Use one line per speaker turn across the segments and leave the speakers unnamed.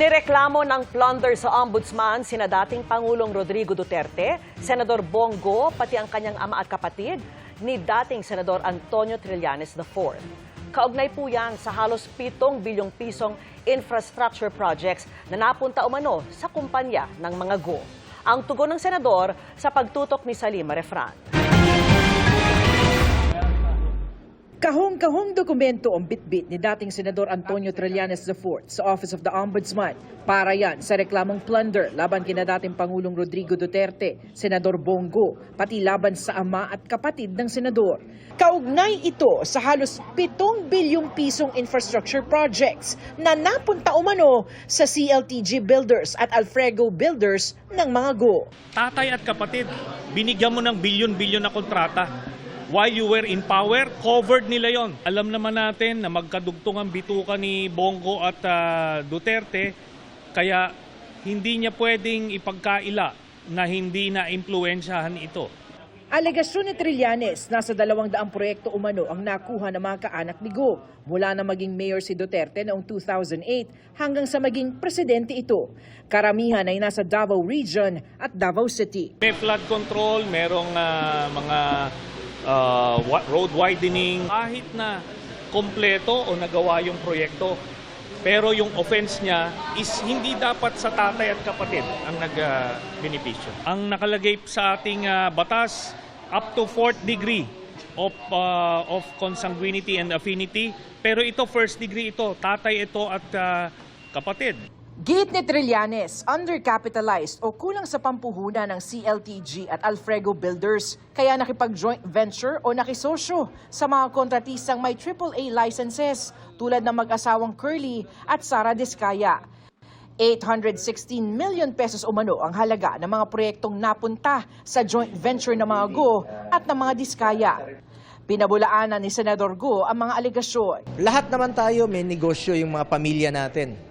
Inireklamo ng plunder sa ombudsman sina dating Pangulong Rodrigo Duterte, Senador Bongo, pati ang kanyang ama at kapatid ni dating Senador Antonio Trillanes IV. Kaugnay po yan sa halos 7 bilyong pisong infrastructure projects na napunta umano sa kumpanya ng mga go. Ang tugon ng senador sa pagtutok ni Salima Refran.
Kahong-kahong dokumento ang bitbit ni dating Senador Antonio Trillanes IV sa Office of the Ombudsman. Para yan sa reklamong plunder laban kina dating Pangulong Rodrigo Duterte, Senador Bongo, pati laban sa ama at kapatid ng senador. Kaugnay ito sa halos 7 bilyong pisong infrastructure projects na napunta umano sa CLTG Builders at Alfrego Builders ng mga go.
tatay at kapatid, binigyan mo ng bilyon-bilyon na kontrata. While you were in power, covered nila yon. Alam naman natin na magkadugtong ang bituka ni Bongo at ah, Duterte, kaya hindi niya pwedeng ipagkaila na hindi na impluensyahan ito.
Alegasyon ni Trillanes, nasa dalawang daang proyekto umano ang nakuha ng mga kaanak ni Go mula na maging mayor si Duterte noong 2008 hanggang sa maging presidente ito. Karamihan ay nasa Davao Region at Davao City.
May flood control, merong ah, mga wa- road widening, kahit na kompleto o nagawa yung proyekto. Pero yung offense niya is hindi dapat sa tatay at kapatid ang nag-benepisyo. ang nakalagay sa ating ah, batas, up to fourth degree of, ah, of consanguinity and affinity. Pero ito, first degree ito, tatay ito at ah, kapatid.
Gate ni Trillanes, undercapitalized o kulang sa pampuhunan ng CLTG at Alfrego Builders, kaya nakipag-joint venture o nakisosyo sa mga kontratisang may AAA licenses tulad ng mag-asawang Curly at Sara Discaya. 816 million pesos umano ang halaga ng mga proyektong napunta sa joint venture ng mga Go at ng mga Diskaya. Pinabulaanan ni Senador Go ang mga alegasyon.
Lahat naman tayo may negosyo yung mga pamilya natin.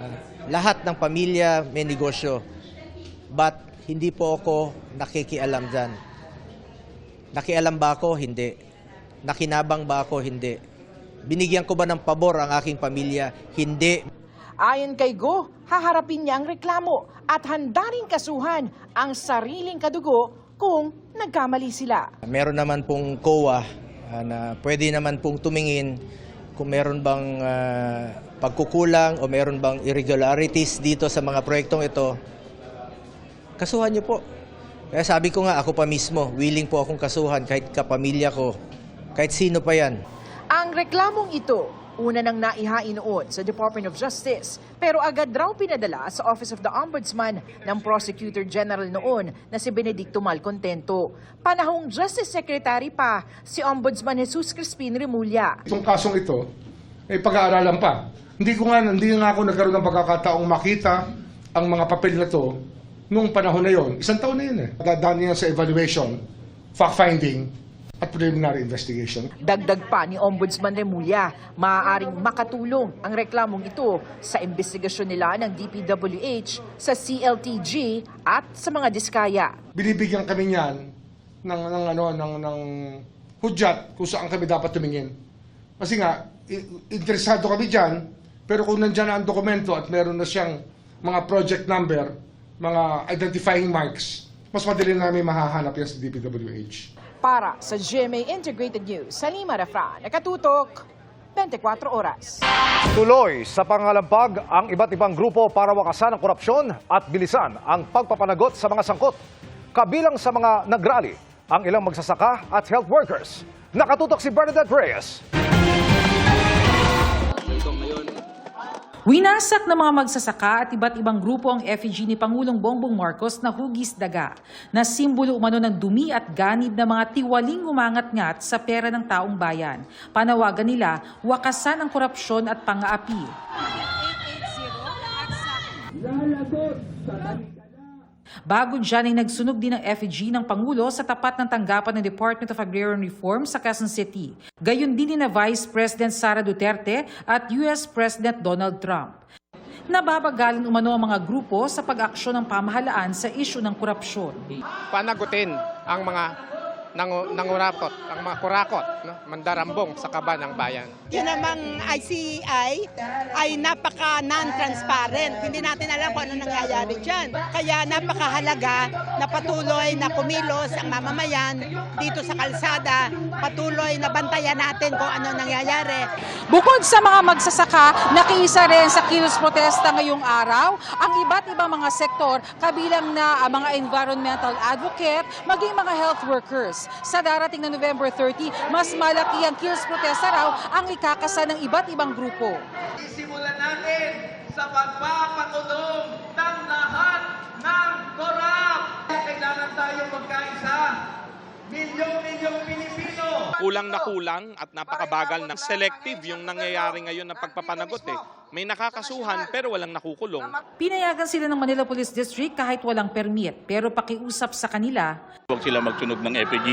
Ah, lahat ng pamilya may negosyo. But hindi po ako nakikialam dyan. Nakialam ba ako? Hindi. Nakinabang ba ako? Hindi. Binigyan ko ba ng pabor ang aking pamilya? Hindi.
Ayon kay Go, haharapin niya ang reklamo at handa rin kasuhan ang sariling kadugo kung nagkamali sila.
Meron naman pong COA ah, na pwede naman pong tumingin kung meron bang ah, pagkukulang o meron bang irregularities dito sa mga proyektong ito. Kasuhan niyo po. Kaya sabi ko nga, ako pa mismo, willing po akong kasuhan kahit kapamilya ko, kahit sino pa yan.
Ang reklamong ito, una nang naihain noon sa Department of Justice, pero agad raw pinadala sa Office of the Ombudsman ng Prosecutor General noon na si Benedicto Malcontento. Panahong Justice Secretary pa si Ombudsman Jesus Crispin Remulla.
Itong kasong ito, ay pag-aaralan pa. Hindi ko nga, hindi nga ako nagkaroon ng pagkakataong makita ang mga papel na to nung panahon na yon. Isang taon na yun eh. Dadaan yan sa evaluation, fact-finding, at preliminary investigation.
Dagdag pa ni Ombudsman Remulla, maaaring makatulong ang reklamong ito sa investigasyon nila ng DPWH sa CLTG at sa mga diskaya.
Binibigyan kami niyan ng, ng, ano, ng, ng hudyat kung saan kami dapat tumingin. Kasi nga, interesado kami dyan, pero kung nandyan na ang dokumento at meron na siyang mga project number, mga identifying marks, mas madali namin mahahanap yan sa DPWH.
Para sa GMA Integrated News, Salima Rafran, nakatutok 24 oras.
Tuloy sa pangalampag ang iba't ibang grupo para wakasan ang korupsyon at bilisan ang pagpapanagot sa mga sangkot. Kabilang sa mga nagrally, ang ilang magsasaka at health workers. Nakatutok si Bernadette Reyes.
Winasak ng mga magsasaka at iba't ibang grupo ang effigy ni Pangulong Bongbong Marcos na hugis daga, na simbolo umano ng dumi at ganid ng mga tiwaling umangat-ngat sa pera ng taong bayan. Panawagan nila, wakasan ang korupsyon at pang-aapi. Bago dyan ay nagsunog din ng effigy ng Pangulo sa tapat ng tanggapan ng Department of Agrarian Reform sa Quezon City. Gayon din ni na Vice President Sara Duterte at US President Donald Trump. Nababagalan umano ang mga grupo sa pag-aksyon ng pamahalaan sa isyu ng korupsyon.
panagutin ang mga nangu, nangurapot, ang mga kurakot, no? mandarambong sa kaba ng bayan.
Yun namang ICI ay napaka non-transparent. Hindi natin alam kung ano nangyayari dyan. Kaya napakahalaga na patuloy na kumilos ang mamamayan dito sa kalsada. Patuloy na bantayan natin kung ano nangyayari.
Bukod sa mga magsasaka, nakiisa rin sa kilos protesta ngayong araw ang iba't ibang mga sektor kabilang na ang mga environmental advocate, maging mga health workers. Sa darating na November 30, mas malaki ang kilos protesta raw ang ikakasa ng iba't ibang grupo.
Simulan natin sa pagpapakulong ng lahat ng korap. Kailangan tayo magkaisa. Milyong-milyong Pilipino.
kulang na kulang at napakabagal na selective yung nangyayari ngayon na pagpapanagot eh. May nakakasuhan pero walang nakukulong.
Pinayagan sila ng Manila Police District kahit walang permit, pero pakiusap sa kanila,
Huwag sila magsunog ng FPG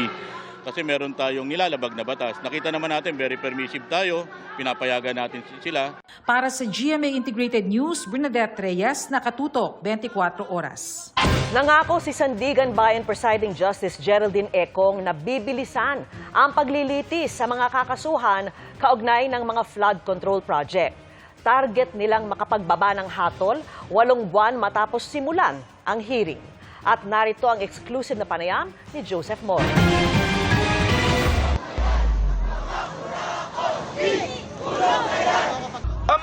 kasi meron tayong nilalabag na batas. Nakita naman natin very permissive tayo, pinapayagan natin sila.
para sa GMA Integrated News, Bernadette Reyes, nakatutok 24 oras.
Nangako si Sandigan Bayan Presiding Justice Geraldine Ekong na bibilisan ang paglilitis sa mga kakasuhan kaugnay ng mga flood control project. Target nilang makapagbaba ng hatol walong buwan matapos simulan ang hearing. At narito ang exclusive na panayam ni Joseph Moore.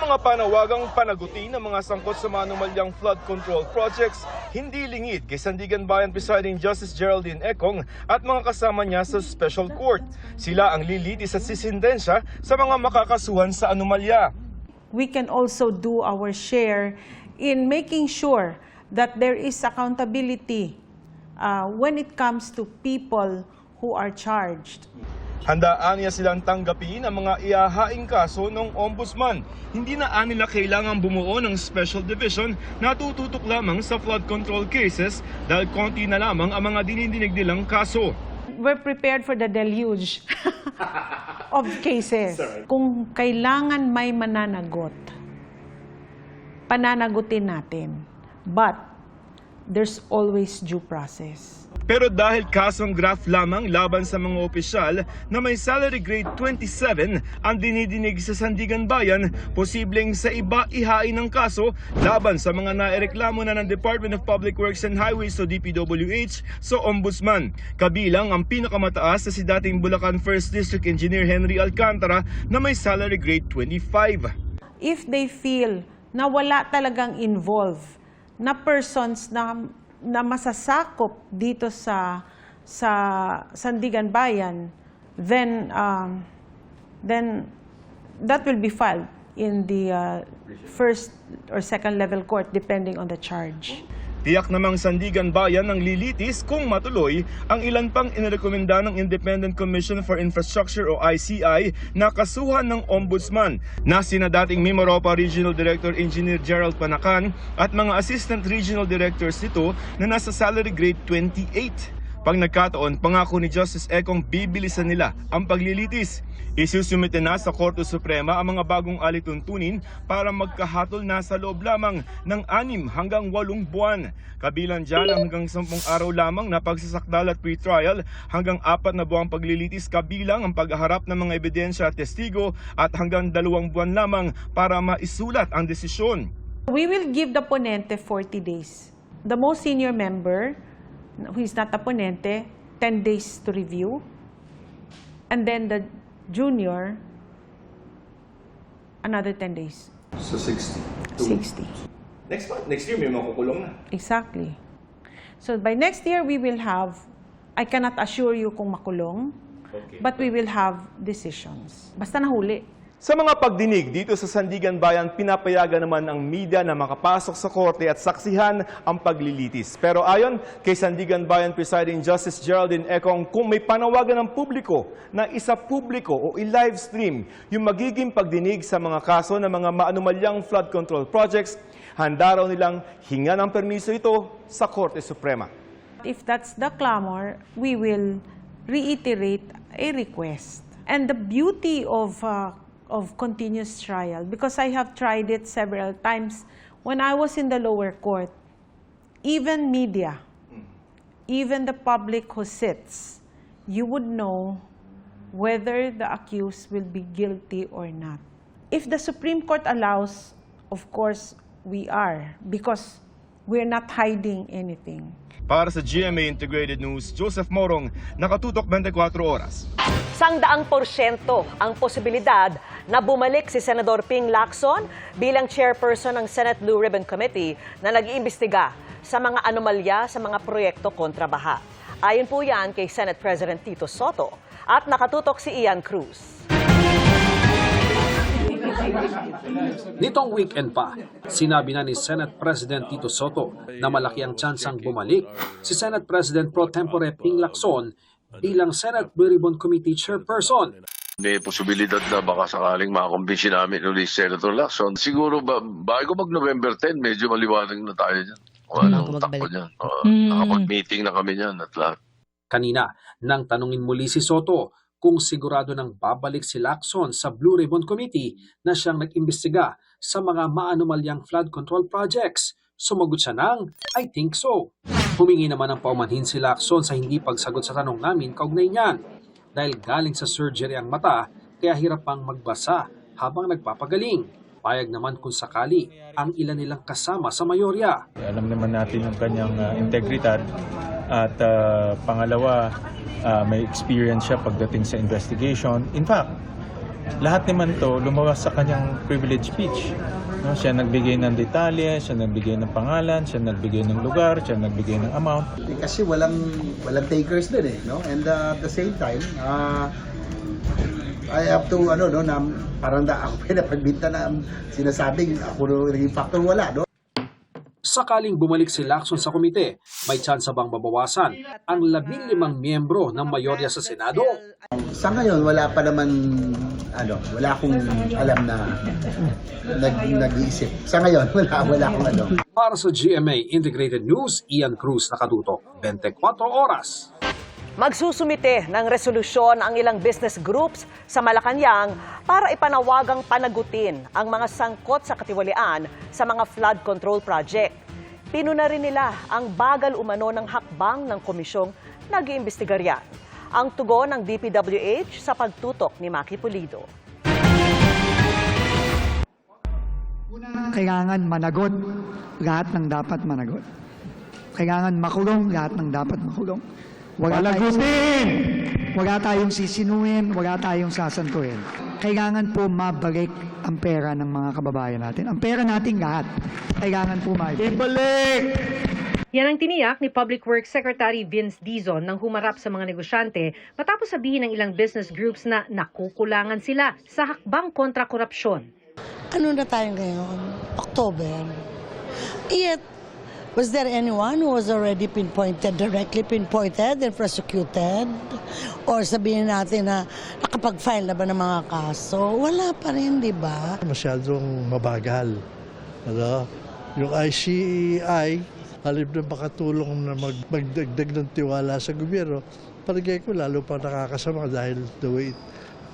Mga panawagang panagutin ng mga sangkot sa manumalyang flood control projects hindi lingid kay Sandigan Bayan Presiding Justice Geraldine Ekong at mga kasama niya sa Special Court. Sila ang lilitis at sisindensya sa mga makakasuhan sa anomalya.
We can also do our share in making sure that there is accountability uh, when it comes to people who are charged.
Handaan niya silang tanggapin ang mga iahaing kaso ng ombudsman. Hindi na nila kailangang bumuo ng special division na tututok lamang sa flood control cases dahil konti na lamang ang mga dinindinig nilang kaso.
We're prepared for the deluge of cases. Kung kailangan may mananagot, pananagutin natin. But there's always due process.
Pero dahil kasong graft lamang laban sa mga opisyal na may salary grade 27 ang dinidinig sa Sandigan Bayan, posibleng sa iba ihain ng kaso laban sa mga naireklamo na ng Department of Public Works and Highways o DPWH sa Ombudsman. Kabilang ang pinakamataas na si dating Bulacan 1st District Engineer Henry Alcantara na may salary grade 25.
If they feel na wala talagang involved na persons na na masasakop dito sa sa Sandigan Bayan, then um, then that will be filed in the uh, first or second level court depending on the charge.
Tiyak namang Sandigan Bayan ang lilitis kung matuloy ang ilan pang inirekomenda ng Independent Commission for Infrastructure o ICI na kasuhan ng Ombudsman na sina dating Mimaropa Regional Director Engineer Gerald Panakan at mga Assistant Regional Directors nito na nasa salary grade 28. Pag nagkataon, pangako ni Justice Ekong bibilisan nila ang paglilitis. Isusumite na sa Korte Suprema ang mga bagong alituntunin para magkahatol na sa loob lamang ng anim hanggang walong buwan. Kabilang dyan ang hanggang sampung araw lamang na pagsasakdal at pre-trial hanggang apat na buwang paglilitis kabilang ang pagharap ng mga ebidensya at testigo at hanggang dalawang buwan lamang para maisulat ang desisyon.
We will give the ponente 40 days. The most senior member, who is not a ponente, 10 days to review. And then the junior, another 10 days.
So 60.
60.
Next, next year may makukulong na.
Exactly. So by next year, we will have, I cannot assure you kung makulong, but we will have decisions. Basta nahuli.
Sa mga pagdinig dito sa Sandigan Bayan, pinapayagan naman ang media na makapasok sa korte at saksihan ang paglilitis. Pero ayon kay Sandigan Bayan Presiding Justice Geraldine Ekong, kung may panawagan ng publiko na isa publiko o i-live stream yung magiging pagdinig sa mga kaso ng mga maanumalyang flood control projects, handa raw nilang hinga ng permiso ito sa Korte Suprema.
If that's the clamor, we will reiterate a request. And the beauty of uh, of continuous trial, because I have tried it several times when I was in the lower court, even media, even the public who sits you would know whether the accused will be guilty or not. If the Supreme Court allows, of course, we are, because we're not hiding anything.
Para sa GMA Integrated News, Joseph Morong, nakatutok 24 oras.
Sangdaang porsyento ang posibilidad na bumalik si Senador Ping Lacson bilang chairperson ng Senate Blue Ribbon Committee na nag-iimbestiga sa mga anomalya sa mga proyekto kontra baha. Ayon po yan kay Senate President Tito Soto at nakatutok si Ian Cruz.
Nitong weekend pa, sinabi na ni Senate President Tito Soto na malaki ang tsansang bumalik si Senate President Pro Tempore Ping Lacson bilang Senate Blue Ribbon Committee Chairperson.
May posibilidad na baka sakaling makakumbinsi namin ulit si Senator Lacson. Siguro ba, bago mag-November 10, medyo maliwanag na tayo dyan. Kung anong takbo niyan. Oo, Nakapag-meeting na kami niyan at lahat.
Kanina, nang tanungin muli si Soto kung sigurado nang babalik si Lacson sa Blue Ribbon Committee na siyang nag-imbestiga sa mga maanomalyang flood control projects. Sumagot siya ng, I think so. Humingi naman ng paumanhin si Lacson sa hindi pagsagot sa tanong namin kaugnay niyan. Dahil galing sa surgery ang mata, kaya hirap pang magbasa habang nagpapagaling. Payag naman kung sakali ang ilan nilang kasama sa mayorya.
Alam naman natin yung kanyang uh, integridad at uh, pangalawa, uh, may experience siya pagdating sa investigation. In fact, lahat naman to lumawas sa kanyang privilege speech. No, siya nagbigay ng detalye, siya nagbigay ng pangalan, siya nagbigay ng lugar, siya nagbigay ng amount.
Kasi walang walang takers din eh, no? And uh, at the same time, uh, I have to ano no na parang da ako pinapagbinta na sinasabing ako naging factor wala, no?
Sakaling bumalik si Lacson sa komite, may tsansa bang mabawasan ang labing limang miyembro ng mayorya sa Senado?
Sa ngayon wala pa naman ano, wala akong alam na nag nag-iisip. Sa ngayon wala wala akong ano.
Para sa GMA Integrated News, Ian Cruz nakatutok, 24 oras.
Magsusumite ng resolusyon ang ilang business groups sa Malacanang para ipanawagang panagutin ang mga sangkot sa katiwalian sa mga flood control project. Pinuna rin nila ang bagal umano ng hakbang ng komisyong nag-iimbestiga. Ang tugon ng DPWH sa pagtutok ni Maki Pulido.
Kailangan managot lahat ng dapat managot. Kailangan makulong lahat ng dapat makulong. Wala tayong, wala tayong sisinuhin, wala tayong sasantuhin. Kailangan po mabalik ang pera ng mga kababayan natin. Ang pera nating lahat. Kailangan po mabalik.
Yan ang tiniyak ni Public Works Secretary Vince Dizon nang humarap sa mga negosyante matapos sabihin ng ilang business groups na nakukulangan sila sa hakbang kontra korupsyon.
Ano na tayo ngayon? October. Yet, was there anyone who was already pinpointed, directly pinpointed and prosecuted? Or sabihin natin na nakapag-file na ba ng mga kaso? Wala pa rin, di ba?
Masyadong mabagal. Ano? Yung ICEI, halip na makatulong na mag, magdagdag ng tiwala sa gobyerno, palagay ko lalo pa nakakasama dahil the way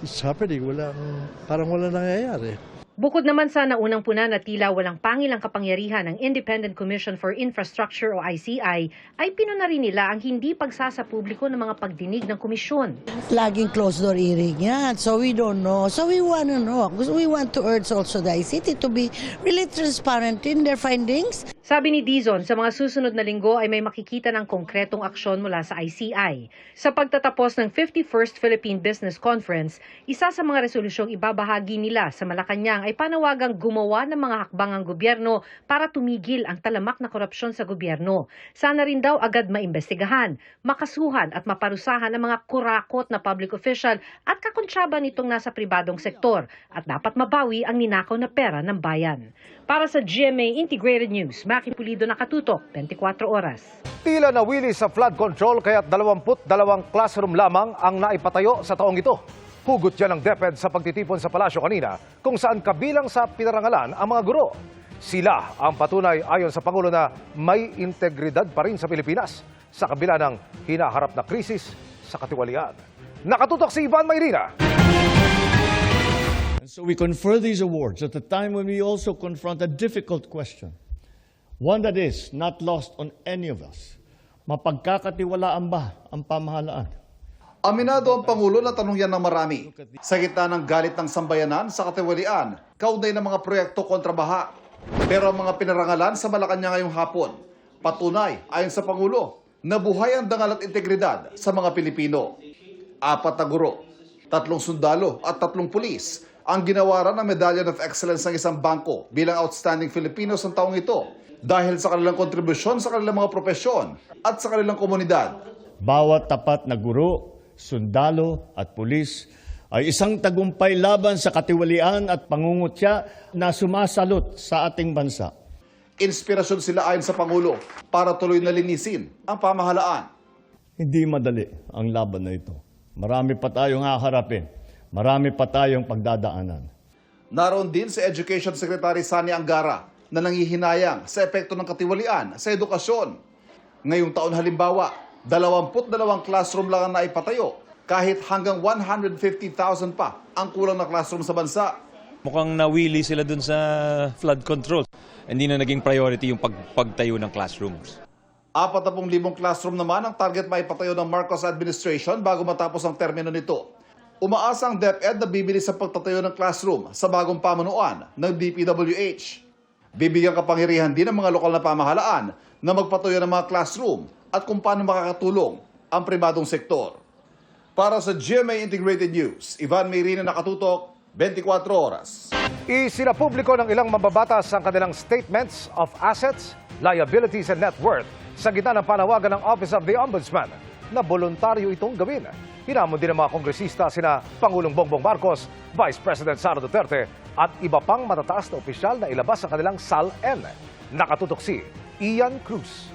it's happening, walang, parang wala nangyayari.
Bukod naman sa naunang puna na tila walang pangilang kapangyarihan ng Independent Commission for Infrastructure o ICI, ay pinuna rin nila ang hindi pagsasa publiko ng mga pagdinig ng komisyon.
Laging closed door hearing yan. So we don't know. So we want to know. Because we want to urge also the ICT to be really transparent in their findings.
Sabi ni Dizon, sa mga susunod na linggo ay may makikita ng konkretong aksyon mula sa ICI. Sa pagtatapos ng 51st Philippine Business Conference, isa sa mga resolusyong ibabahagi nila sa Malacanang ay panawagang gumawa ng mga hakbang ang gobyerno para tumigil ang talamak na korupsyon sa gobyerno. Sana rin daw agad maimbestigahan, makasuhan at maparusahan ang mga kurakot na public official at kakonsyaba nitong nasa pribadong sektor at dapat mabawi ang ninakaw na pera ng bayan. Para sa GMA Integrated News, Maki Pulido nakatutok, 24 oras.
Tila nawili sa flood control kaya't 22 classroom lamang ang naipatayo sa taong ito. Hugot yan ng DepEd sa pagtitipon sa palasyo kanina kung saan kabilang sa pinarangalan ang mga guro. Sila ang patunay ayon sa Pangulo na may integridad pa rin sa Pilipinas sa kabila ng hinaharap na krisis sa katiwalian. Nakatutok si Ivan Mayrina.
And so we confer these awards at a time when we also confront a difficult question. One that is not lost on any of us. Mapagkakatiwalaan ba ang pamahalaan?
Aminado ang Pangulo na tanong yan ng marami. Sa gitna ng galit ng sambayanan sa katiwalian, kaugnay ng mga proyekto kontra baha. Pero ang mga pinarangalan sa Malacanang ngayong hapon, patunay ayon sa Pangulo na buhay ang dangal at integridad sa mga Pilipino. Apat na guro, tatlong sundalo at tatlong pulis ang ginawaran ng Medallion of Excellence ng isang bangko bilang outstanding Filipinos ng taong ito dahil sa kanilang kontribusyon sa kanilang mga profesyon at sa kanilang komunidad.
Bawat tapat na guro, sundalo at pulis ay isang tagumpay laban sa katiwalian at pangungutya na sumasalot sa ating bansa.
Inspirasyon sila ayon sa Pangulo para tuloy na linisin ang pamahalaan.
Hindi madali ang laban na ito. Marami pa tayong haharapin. Marami pa tayong pagdadaanan.
Naroon din si Education Secretary Sani Angara na nangihinayang sa epekto ng katiwalian sa edukasyon. Ngayong taon halimbawa, 22 classroom lang ang naipatayo kahit hanggang 150,000 pa ang kulang na classroom sa bansa.
Mukhang nawili sila dun sa flood control. Hindi na naging priority yung pag pagtayo ng classrooms.
40,000 classroom naman ang target maipatayo ng Marcos administration bago matapos ang termino nito. Umaasa ang DepEd na bibili sa pagtatayo ng classroom sa bagong pamunuan ng DPWH. Bibigyan kapangyarihan din ng mga lokal na pamahalaan na magpatayo ng mga classroom at kung paano makakatulong ang pribadong sektor. Para sa GMA Integrated News, Ivan Mayrina nakatutok, 24 oras.
Isinapubliko ng ilang mambabatas ang kanilang statements of assets, liabilities and net worth sa gitna ng panawagan ng Office of the Ombudsman na voluntaryo itong gawin. Hinamon din ng mga kongresista sina Pangulong Bongbong Marcos, Vice President Sara Duterte at iba pang matataas na opisyal na ilabas ang kanilang SAL-N. Nakatutok si Ian Cruz.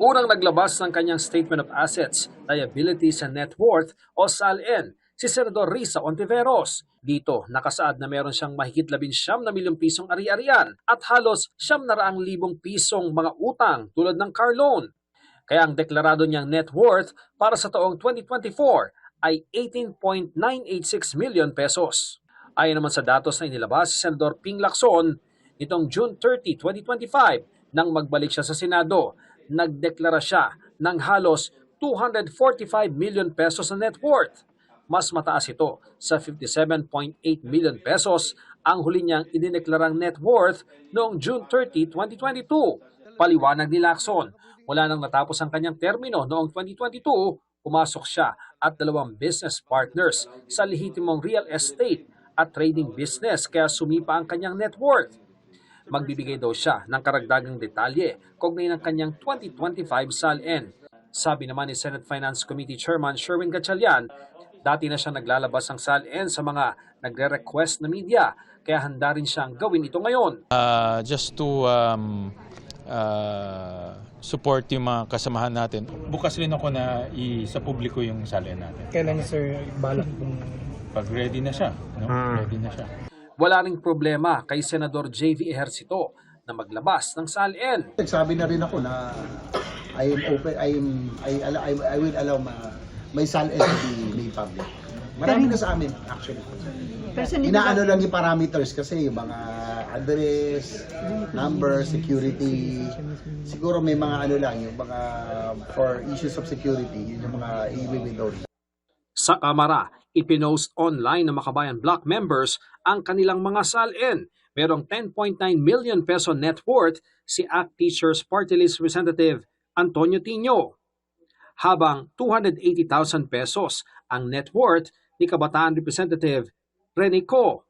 Unang naglabas ng kanyang Statement of Assets, Liabilities and Net Worth o SALN si Senador Risa Ontiveros. Dito, nakasaad na meron siyang mahigit 19 na milyong pisong ari-arian at halos 700 libong pisong mga utang tulad ng car loan. Kaya ang deklarado niyang net worth para sa taong 2024 ay 18.986 million pesos. Ayon naman sa datos na inilabas si Senador Ping Lacson nitong June 30, 2025 nang magbalik siya sa Senado, nagdeklara siya ng halos 245 million pesos na net worth. Mas mataas ito sa 57.8 million pesos ang huli niyang idineklarang net worth noong June 30, 2022. Paliwanag ni Lacson, wala nang natapos ang kanyang termino noong 2022, pumasok siya at dalawang business partners sa lehitimong real estate at trading business kaya sumipa ang kanyang net worth. Magbibigay daw siya ng karagdagang detalye kaugnay ng kanyang 2025 SALN. Sabi naman ni Senate Finance Committee Chairman Sherwin Gatchalian, dati na siya naglalabas ng SALN sa mga nagre-request na media, kaya handa rin siyang gawin ito ngayon.
Uh, just to um, uh, support yung mga kasamahan natin. Bukas rin ako na i sa publiko yung salin natin.
Kailan sir balak kung
Pag ready na siya, no? ready na siya.
Wala ring problema kay Senador JV Ejercito na maglabas ng SALN.
Nagsabi na rin ako na I am open, I am, I, I, I will allow ma, may SAL to be made public. Marami na sa amin, actually. Inaano lang yung parameters kasi yung mga address, number, security. Siguro may mga ano lang, yung mga for issues of security, yun yung mga i-withhold.
Sa Kamara, ipinost online ng Makabayan Block members ang kanilang mga SALN. Merong 10.9 million peso net worth si ACT Teachers Party List Representative Antonio Tino. Habang 280,000 pesos ang net worth ni Kabataan Representative Rene Co.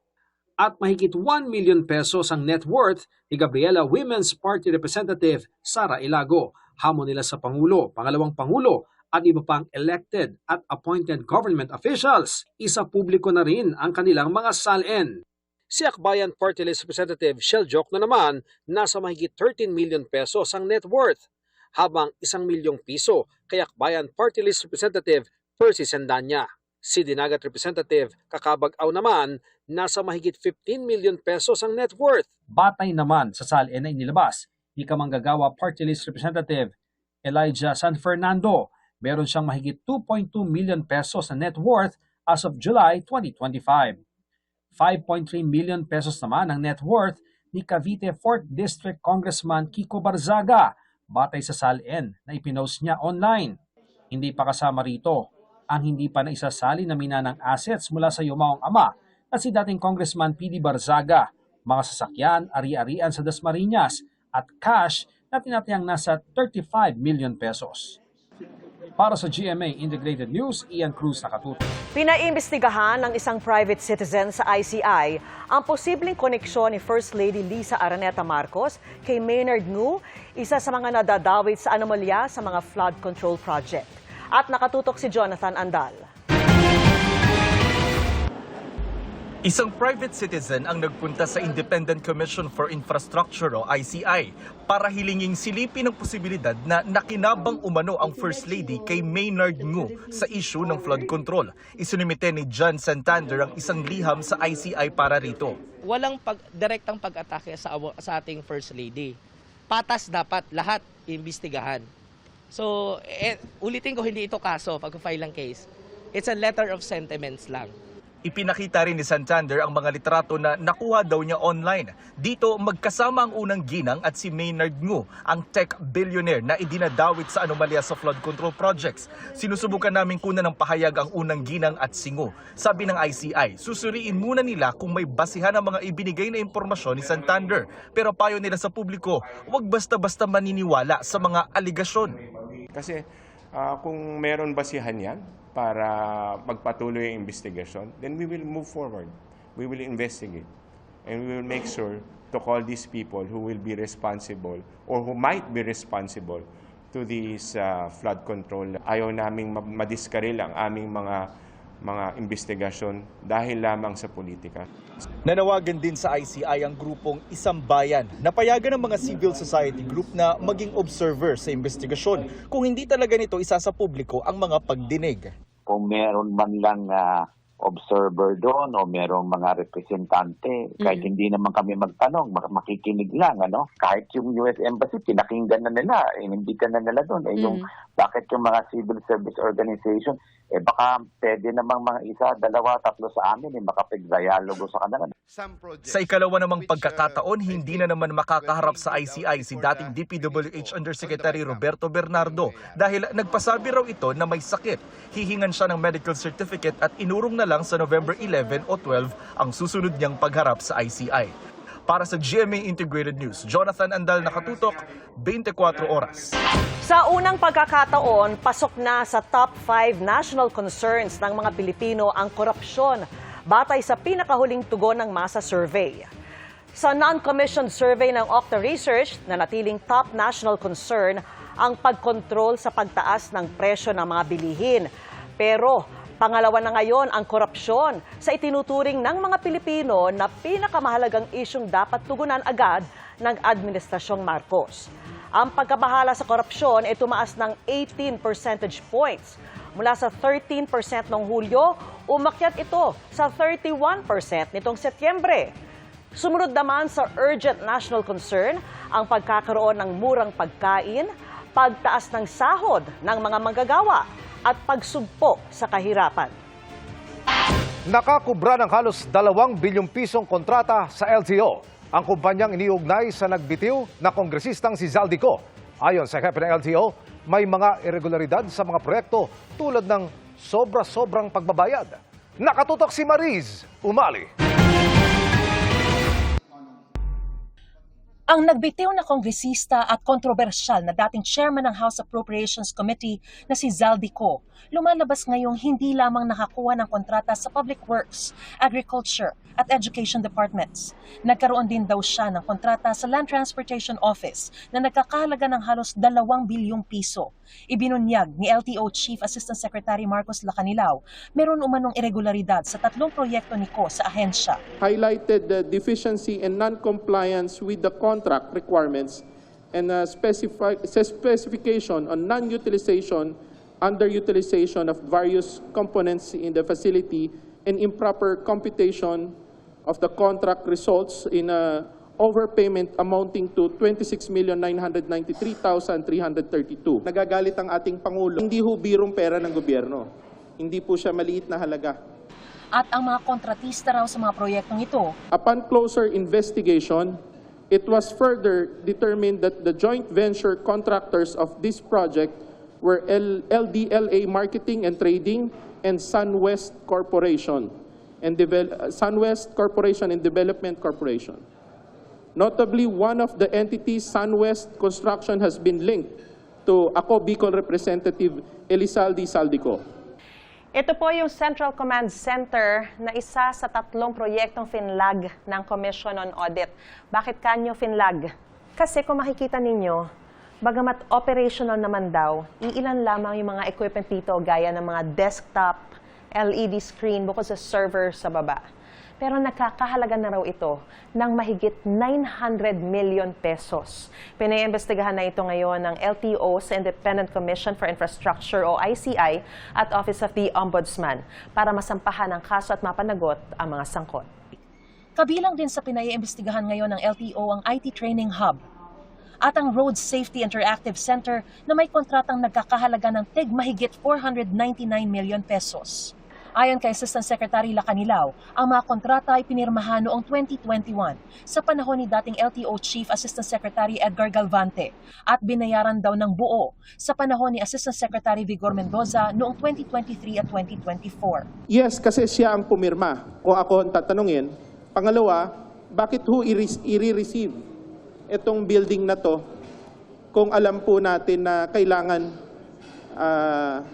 At mahigit 1 million pesos ang net worth ni Gabriela Women's Party Representative Sara Ilago. Hamon nila sa Pangulo, Pangalawang Pangulo at iba pang elected at appointed government officials. Isa publiko na rin ang kanilang mga SALN. Si Akbayan Party List Representative Shell Joke na naman, nasa mahigit 13 million pesos ang net worth, habang isang milyong piso kay Akbayan Party List Representative Percy Sendanya. Si Dinagat Representative Kakabag-aw naman, nasa mahigit 15 million pesos ang net worth. Batay naman sa SALN na inilabas, ni Kamanggagawa Party List Representative Elijah San Fernando, meron siyang mahigit 2.2 million pesos na net worth as of July 2025. 5.3 million pesos naman ang net worth ni Cavite 4th District Congressman Kiko Barzaga batay sa SALN na ipinost niya online. Hindi pa kasama rito ang hindi pa naisasali na mina ng assets mula sa yumaong ama na si dating Congressman P.D. Barzaga, mga sasakyan, ari-arian sa Dasmariñas at cash na tinatayang nasa 35 million pesos. Para sa GMA Integrated News, Ian Cruz nakatuto.
Pinaimbestigahan ng isang private citizen sa ICI ang posibleng koneksyon ni First Lady Lisa Araneta Marcos kay Maynard Ngu, isa sa mga nadadawit sa anomalya sa mga flood control project. At nakatutok si Jonathan Andal.
Isang private citizen ang nagpunta sa Independent Commission for Infrastructure o ICI para hilinging silipin ang posibilidad na nakinabang umano ang First Lady kay Maynard Ngu sa issue ng flood control. Isunimite ni John Santander ang isang liham sa ICI para rito.
walang pag, direktang pag-atake sa, sa ating First Lady. Patas dapat lahat imbestigahan. So, eh, ulitin ko, hindi ito kaso pag-file ng case. It's a letter of sentiments lang.
Ipinakita rin ni Santander ang mga litrato na nakuha daw niya online. Dito magkasama ang unang ginang at si Maynard Ngu, ang tech billionaire na idinadawit sa anomalya sa flood control projects. Sinusubukan namin kunan ng pahayag ang unang ginang at si Ngu. Sabi ng ICI, susuriin muna nila kung may basihan ang mga ibinigay na impormasyon ni Santander. Pero payo nila sa publiko, huwag basta-basta maniniwala sa mga aligasyon.
Kasi ah, kung meron basihan yan para magpatuloy ang investigasyon, then we will move forward. We will investigate. And we will make sure to call these people who will be responsible or who might be responsible to this ah, flood control. Ayaw naming ma- madiskaril ang aming mga mga investigasyon dahil lamang sa politika.
Nanawagan din sa ICI ang grupong Isang Bayan na payagan ng mga civil society group na maging observer sa investigasyon kung hindi talaga nito isa sa publiko ang mga pagdinig.
kung meron man lang ah, observer doon o merong mga representante, kahit hindi naman kami magtanong, mak- makikinig lang, ano? Kahit yung US Embassy, pinakinggan na nila, inimbitan na nila doon. Eh, yung, bakit yung mga civil service organization, eh baka pwede namang mga isa, dalawa, tatlo sa amin, eh makapag-dialogo sa kanila.
Sa ikalawa namang pagkakataon, hindi na naman makakaharap sa ICI si dating DPWH Undersecretary Roberto Bernardo dahil nagpasabi raw ito na may sakit. Hihingan siya ng medical certificate at inurong na lang sa November 11 o 12 ang susunod niyang pagharap sa ICI. Para sa GMA Integrated News, Jonathan Andal nakatutok, 24 oras.
Sa unang pagkakataon, pasok na sa top 5 national concerns ng mga Pilipino ang korupsyon batay sa pinakahuling tugon ng masa survey. Sa non-commissioned survey ng Okta Research, na natiling top national concern ang pagkontrol sa pagtaas ng presyo ng mga bilihin. Pero pangalawa na ngayon ang korupsyon sa itinuturing ng mga Pilipino na pinakamahalagang isyong dapat tugunan agad ng Administrasyong Marcos. Ang pagkabahala sa korupsyon ay tumaas ng 18 percentage points. Mula sa 13% noong Hulyo, umakyat ito sa 31% nitong Setyembre. Sumunod naman sa urgent national concern ang pagkakaroon ng murang pagkain, pagtaas ng sahod ng mga manggagawa at pagsugpo sa kahirapan.
Nakakubra ng halos 2 bilyong pisong kontrata sa LTO ang kumpanyang iniugnay sa nagbitiw na kongresistang si Zaldico. Ayon sa hepe ng LTO, may mga irregularidad sa mga proyekto tulad ng sobra-sobrang pagbabayad. Nakatutok si Mariz Umali.
Ang nagbitiw na kongresista at kontrobersyal na dating chairman ng House Appropriations Committee na si Zaldico, lumalabas ngayong hindi lamang nakakuha ng kontrata sa Public Works, Agriculture at Education Departments. Nagkaroon din daw siya ng kontrata sa Land Transportation Office na nagkakahalaga ng halos 2 bilyong piso. Ibinunyag ni LTO Chief Assistant Secretary Marcos Lacanilao, meron umanong irregularidad sa tatlong proyekto niko sa ahensya.
highlighted the deficiency and non-compliance with the contract requirements and a specifi- specification on non-utilization, underutilization of various components in the facility and improper computation of the contract results in a overpayment amounting to 26,993,332. Nagagalit ang ating Pangulo. Hindi ho birong pera ng gobyerno. Hindi po siya maliit na halaga.
At ang mga kontratista raw sa mga proyektong ito
Upon closer investigation, it was further determined that the joint venture contractors of this project were L- LDLA Marketing and Trading and SunWest Corporation and Devel- uh, SunWest Corporation and Development Corporation. Notably, one of the entities, SunWest Construction, has been linked to Ako Bicol Representative Elisaldi Saldico.
Ito po yung Central Command Center na isa sa tatlong proyektong FINLAG ng Commission on Audit. Bakit kanyo FINLAG? Kasi kung makikita ninyo, bagamat operational naman daw, iilan lamang yung mga equipment dito gaya ng mga desktop, LED screen bukod sa server sa baba. Pero nakakahalaga na raw ito ng mahigit 900 million pesos. Pinaimbestigahan na ito ngayon ng LTO sa Independent Commission for Infrastructure o ICI at Office of the Ombudsman para masampahan ang kaso at mapanagot ang mga sangkot.
Kabilang din sa pinaiimbestigahan ngayon ng LTO ang IT Training Hub at ang Road Safety Interactive Center na may kontratang nagkakahalaga ng tig mahigit 499 million pesos. Ayon kay Assistant Secretary Lacanilaw, ang mga kontrata ay pinirmahan noong 2021 sa panahon ni dating LTO Chief Assistant Secretary Edgar Galvante at binayaran daw ng buo sa panahon ni Assistant Secretary Vigor Mendoza noong 2023 at 2024.
Yes, kasi siya ang pumirma. Kung ako ang tatanungin. Pangalawa, bakit ho i-receive itong building na to kung alam po natin na kailangan ah,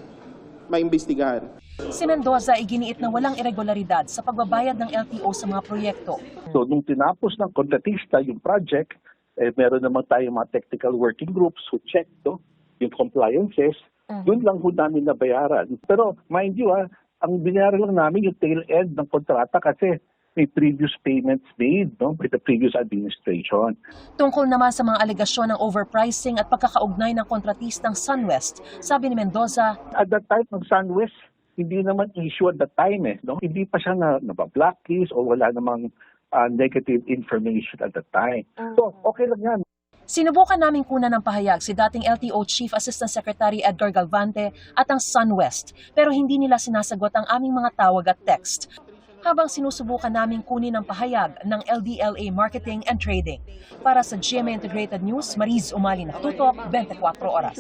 maimbestigahan?
Si Mendoza ay giniit na walang irregularidad sa pagbabayad ng LTO sa mga proyekto.
So nung tinapos ng kontratista yung project, eh, meron naman tayong mga technical working groups who check to, yung compliances, yun lang ho namin nabayaran. Pero mind you, ah, ang binayaran lang namin yung tail end ng kontrata kasi may previous payments made no, by the previous administration.
Tungkol naman sa mga alegasyon ng overpricing at pagkakaugnay ng kontratistang SunWest, sabi ni Mendoza,
At that time ng SunWest, hindi naman issue at that time eh. No? Hindi pa siya na, nabablacklist o wala namang ah, negative information at that time. So, okay lang yan.
Sinubukan namin kunan ng pahayag si dating LTO Chief Assistant Secretary Edgar Galvante at ang SunWest pero hindi nila sinasagot ang aming mga tawag at text. Habang sinusubukan namin kunin ang pahayag ng LDLA Marketing and Trading. Para sa GMA Integrated News, Mariz Umali Nakatutok, 24 Oras.